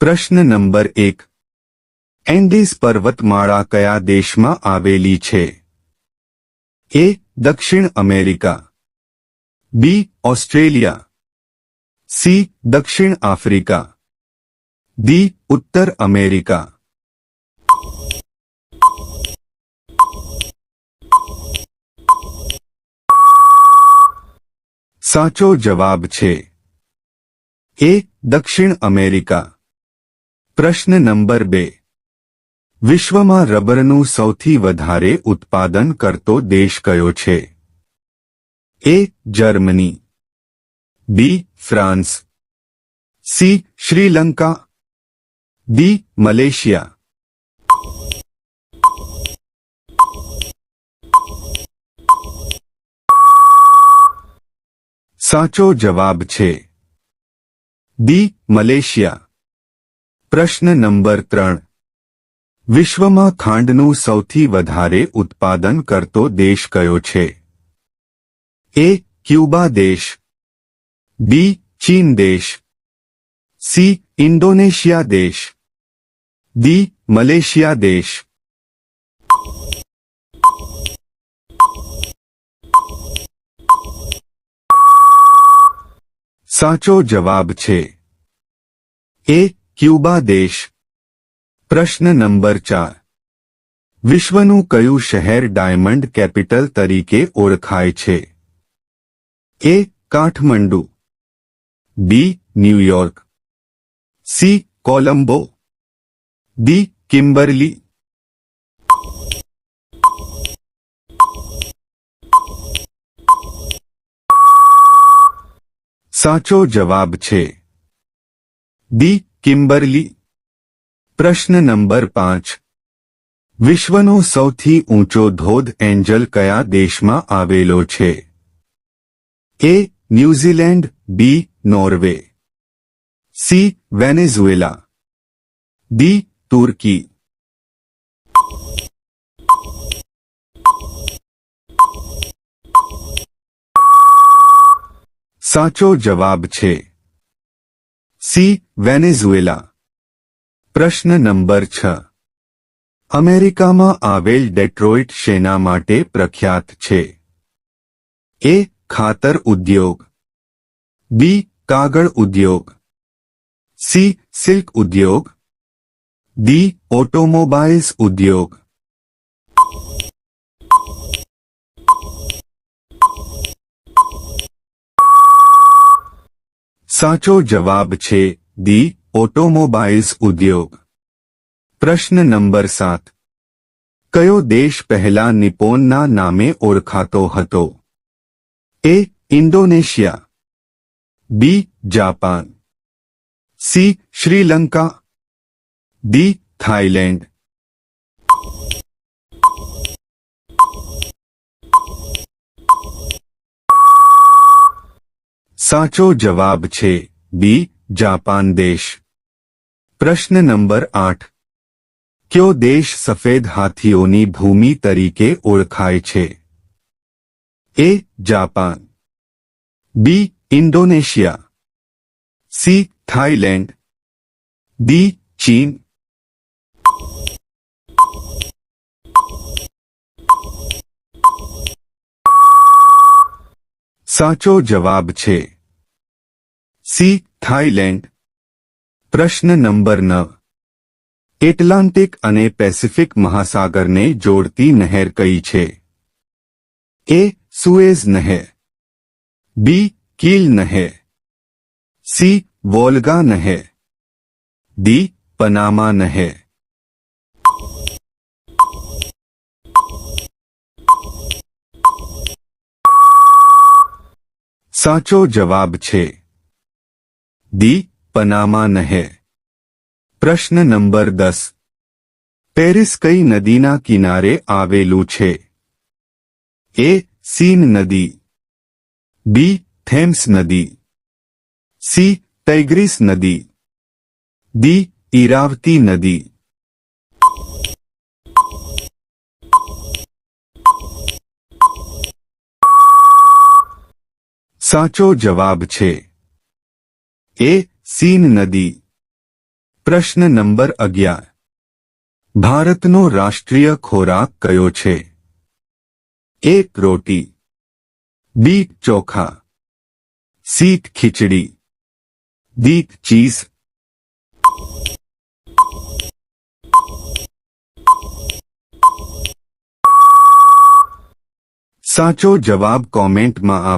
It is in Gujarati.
પ્રશ્ન નંબર એક. એન્ડીઝ પર્વતમાળા કયા દેશમાં આવેલી છે? એ, દક્ષિણ અમેરિકા. B, Australia. સી, દક્ષિણ આફ્રિકા. ડી, ઉત્તર અમેરિકા. સાચો જવાબ છે. એ, દક્ષિણ અમેરિકા. પ્રશ્ન નંબર બે. વિશ્વમાં રબરનું સૌથી વધારે ઉત્પાદન કરતો દેશ કયો છે? A, Germany. B, France. C, Sri Lanka. D, Malaysia. સાચો જવાબ છે. D, Malaysia. પ્રશ્ન નંબર ત્રણ. વિશ્વમાં ખાંડનું સૌથી વધારે ઉત્પાદન કરતો દેશ કયો છે? એ, ક્યુબા દેશ. બી, ચીન દેશ. સી, ઇન્ડોનેશિયા દેશ. ડી, મલેશિયા દેશ. સાચો જવાબ છે. એ ક્યુબા દેશ પ્રશ્ન નંબર ચાર વિશ્વનું કયું શહેર ડાયમંડ કેપિટલ તરીકે ઓળખાય છે A Kathmandu B New York C Colombo D Kimberley સાચો જવાબ છે ડી કિમ્બરલી પ્રશ્ન નંબર પાંચ વિશ્વનો સૌથી ઊંચો ધોધ એન્જલ કયા દેશમાં આવેલો છે A New Zealand B Norway C Venezuela D Turkey સાચો જવાબ છે સી, વેનેઝુએલા. પ્રશ્ન નંબર છ. અમેરિકામાં આવેલ ડેટ્રોઇટ શેના માટે પ્રખ્યાત છે? એ, ખાતર ઉદ્યોગ. બી, કાગળ ઉદ્યોગ. સી, સિલ્ક ઉદ્યોગ. ડી, ઓટોમોબાઇલ્સ ઉદ્યોગ. સાચો જવાબ છે દી ઓટોમોબાઇલ્સ ઉદ્યોગ. પ્રશ્ન નંબર સાત. કયો દેશ પહેલા નિપોનના નામે ઓળખાતો હતો? A Indonesia. B Japan. C Sri Lanka. D Thailand. સાચો જવાબ છે બી જાપાન દેશ પ્રશ્ન નંબર આઠ કયો દેશ સફેદ હાથીઓની ભૂમિ તરીકે ઓળખાય છે A Japan B Indonesia C Thailand D ચીન સાચો જવાબ છે. C, Thailand. પ્રશ્ન નંબર નવ. એટલાન્ટિક અને પેસિફિક મહાસાગરને જોડતી નહેર કઈ છે? એ, સુએઝ નહેર. બી, કીલ નહેર. સી, વોલ્ગા નહેર. ડી, પનામા નહેર. સાચો જવાબ છે દી પનામા નહેર પ્રશ્ન નંબર દસ પેરિસ કઈ નદીના કિનારે આવેલું છે એ સીન નદી બી થેમ્સ નદી સી તૈગ્રીસ નદી ડી ઈરાવતી નદી સાચો જવાબ છે. એ સીન નદી. પ્રશ્ન નંબર અગિયાર. ભારતનો રાષ્ટ્રીય ખોરાક કયો છે? એક રોટી. બી ચોખા. સીટ ખીચડી. D cheese. સાચો જવાબ કોમેન્ટમાં આપ